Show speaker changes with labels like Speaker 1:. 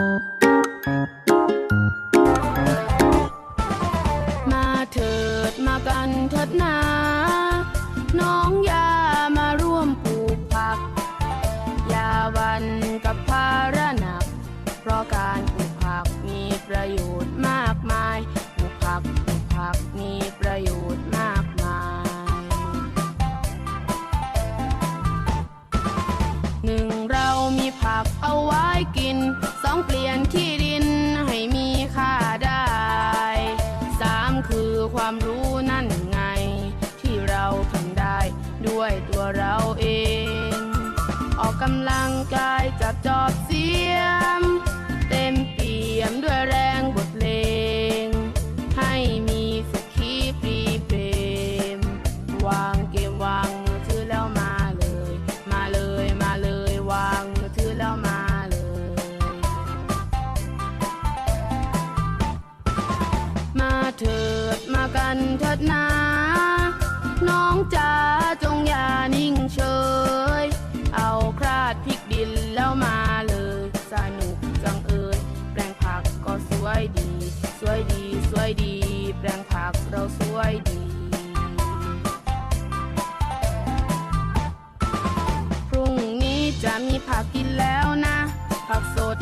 Speaker 1: มาเถิดมากันเถิดนา น้องยามาร่วมปลูกผักอย่าวันกับภาระหนัก เพราะการปลูกผักมีประโยชน์มากมาย ปลูกผักปลูกผักมีประโยชน์มากมายหนึ่งเรามีผักเอาไว้กิน องเปลี่ยนที่ดินให้มีค่าได้สามคือความรู้นั่นไง ที่เราทำได้ด้วยตัวเราเอง ออกกำลังกายจับจอบสิ เถิดมากันเถิดนา น้องจ๋าจงอย่านิ่งเฉย เอาคราดพริกดินแล้วมาเลย สนุกจังเอ่ยแปลงผักก็สวยดี สวยดี สวยดี แปลงผักเราสวยดีพรุ่งนี้จะมีผักกินแล้วนะ ผักสด